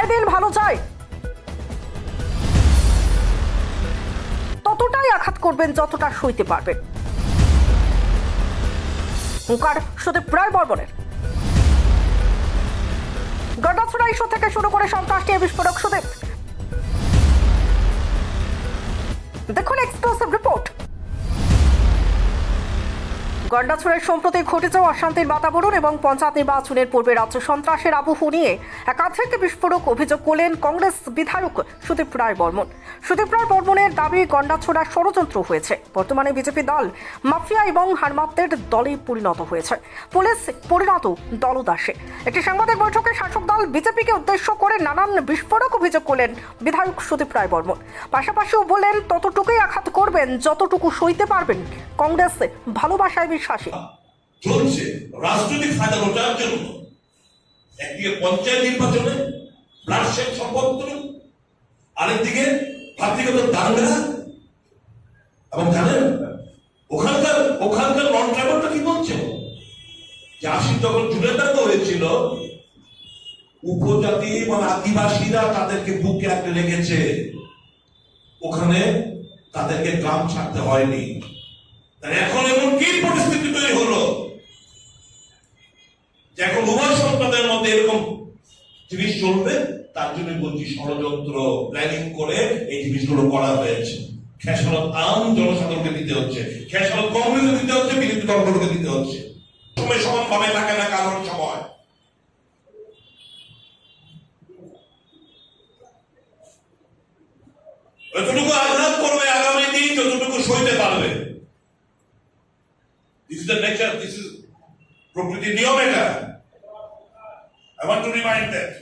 প্রায় দিন ভালো যায় ততটাই আঘাত করবেন যতটা সইতে পারবেন। হুঙ্কার সুদীপ প্রায় বর্বনের গন্ডাছড়া ইস্যু থেকে শুরু করে সন্ত্রাস নিয়ে বিস্ফোরক সুদীপ। দেখুন এক্সক্লুসিভ রিপোর্ট। গন্ডাছড়ায় সম্প্রতি ঘটে যাওয়া অশান্তির বাতাবরণ এবং পঞ্চায়েত নির্বাচনের পূর্বে রাজ্য সন্ত্রাসের আবহ নিয়ে একাধিক বিস্ফোরক অভিযোগ করলেন কংগ্রেস বিধায়ক সুদীপ রায় বর্মন। সুদীপ রায় বর্মনের দাবি গন্ডাছড়ার ষড়যন্ত্র হয়েছে। বর্তমানে বিজেপি দল মাফিয়া এবং হারমাত্রের দলে পরিণত হয়েছে। পুলিশ পরিণত দলদাসে। একটি সাংবাদিক বৈঠকে শাসক দল বিজেপিকে উদ্দেশ্য করে নানান বিস্ফোরক অভিযোগ করলেন বিধায়ক সুদীপ রায় বর্মন পাশাপাশিও বললেন, ততটুকুই আঘাত করবেন, যতটুকু সইতে পারবেন, কংগ্রেস ভালোবাসায় বিশ্বাসী। চলছে। রাজনৈতিক ফায়দা লোটার জন্য। একদিকে পঞ্চায়েত নির্বাচনে ব্লাডশেড সম্পত্র আরেকদিকে ব্যক্তিগত দাঙ্গা এবং জানেন, ওখানকার ওখানকার নন ট্রাইবালটা কি বলছে? যে আশি যখন জুড়ে দাঙ্গা হয়েছিল, উপজাতি এবং আদিবাসীরা তাদেরকে বুকে আঁকড়ে রেখেছে। ওখানে তাদেরকে গ্রাম ছাড়তে হয়নি। এখন এমন কি পরিস্থিতি তৈরি হলো? যে এখন উভয় সম্প্রদায়ের মধ্যে এরকম জিনিস চলবে? তার জন্য বলছি ষড়যন্ত্র প্ল্যানিং করে এই জিনিসগুলো করা হয়েছে। খেসারত আম জনসাধারণকে দিতে হচ্ছে। খেসারত দিতে হচ্ছে বিজেপি দলগুলোকে দিতে হচ্ছে। সময় সমান ভাবে থাকে না কারণ সময়। যতটুকু আঘাত করবে আগামী দিন, যতটুকু সইতে পারবে। This the nature this is প্রকৃতির নিয়ম এটা। I want to remind that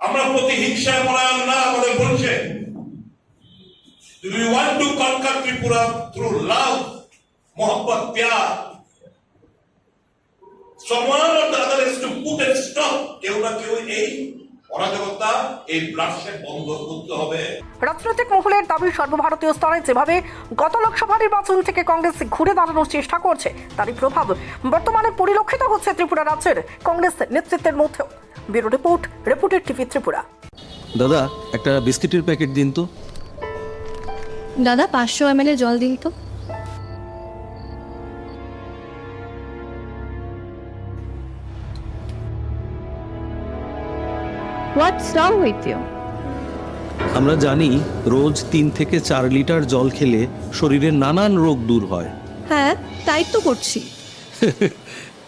আমরা প্রতিহিংসায় পরায়ণ না আমাদের বলছে We want to conquer Tripura through love, mohabbat. Someone or the other has to put a stop. কেউ না কেউ এই রাজনৈতিক মহলের দাবি সর্বভারতীয় স্তরে যেভাবে গত লোকসভা নির্বাচন থেকে কংগ্রেস ঘুরে দাঁড়ানোর চেষ্টা করছে তারই প্রভাব বর্তমানে পরিলক্ষিত হচ্ছে ত্রিপুরা রাজ্যের কংগ্রেস নেতৃত্বের মধ্যেও bureau report reported TV Tripura. দাদা একটা বিস্কিটের প্যাকেট দিন তো। দাদা পাঁচশো এম জল দিন তো। হোয়াটস রং উইথ ইউ আমরা জানি রোজ তিন থেকে চার লিটার জল খেলে শরীরের নানান রোগ দূর হয়। হ্যাঁ তাই তো করছি।